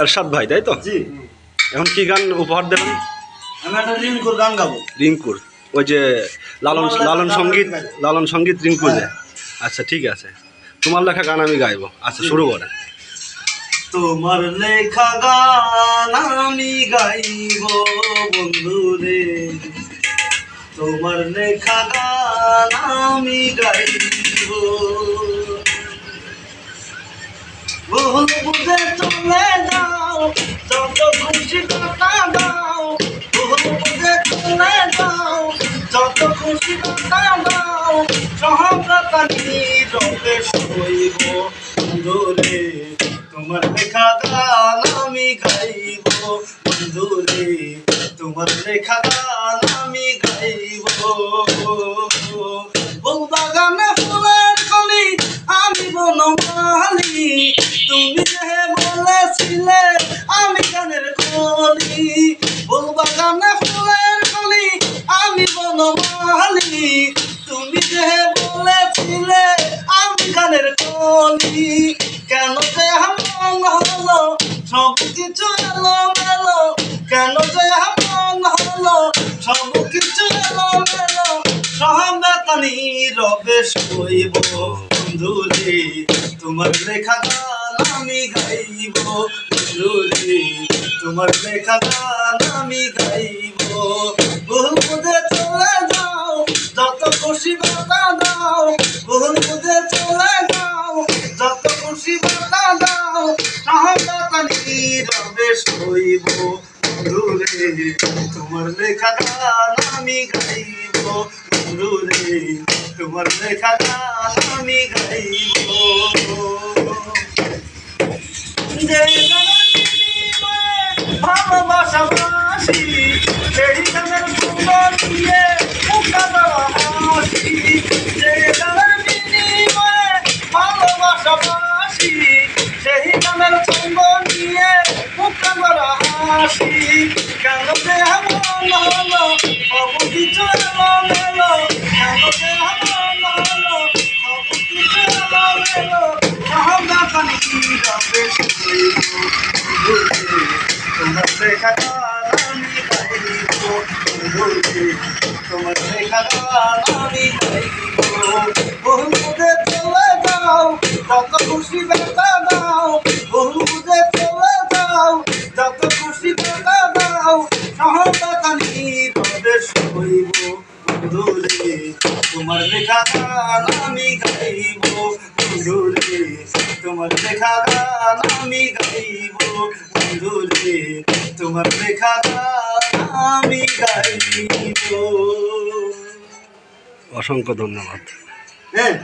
এরশাদ ভাই তাই তো? জি। এখন কি গান উপহার দেবেন? আমি একটা রিঙ্কুর গান গাবো। রিঙ্কুর ওই যে লালন তোমার লালন সংগীত। লালন সংগীত রিঙ্কু যে? হ্যাঁ। আচ্ছা ঠিক আছে। তোমার লেখা গান আমি গাইবো। আচ্ছা শুরু করে। তোমার লেখা গান আমি গাইব বন্ধু রে। তোমার লেখা গান আমি গাইব। ভুল বুঝে চলে সহগতা নীরবে শৈব বন্ধুরে তোমার লেখা গান আমি গাইব বন্ধুরে তোমার লেখা গান আমি গাইব বউ বাগানে ফুলের কলি আমি বনমালি তুমি যে বলেছিলে আমি গানের কলি বউ বাগানে ফুলের কলি আমি বনমালি। কলি কেন যে মন হলো? সব কিছু এলো মেলো কেন যে মন হলো? সব কিছু এলো মেলো সহমতানি রবে শৈব বন্ধুরে তোমার লেখা গান আমি গাইব। বন্ধুরে তোমার লেখা গান আমি গাইব। বন্ধুরে তোমার লেখা গান আমি গাইব বন্ধুরে তোমার লেখা গান আমি গাইব যে গানের বিনিময়ে ভালোবাসা বাসি সেই গানের সুন্দর দিয়ে মুখা দেওয়া হাসি যে গানের বিনিময়ে ভালোবাসা সেই গানের সুন্দর দিয়ে মুখা দেওয়া হাসি কেন যে এমন হলো সব কিছু এমন এলো কেন যে এমন হলো সব কিছু এমন এলো সহগাতানি রবে শুইব তোমার গান আমি বন্ধুরে তোমার গান আমি বহুদে চলে যাও যত খুশি বেতা তোমার লেখা গান আমি গাইব বন্ধুরে। তোমার লেখা গান আমি গাইব বন্ধুরে। তোমার লেখা গান আমি গাইব। অসংখ্য ধন্যবাদ। হ্যাঁ।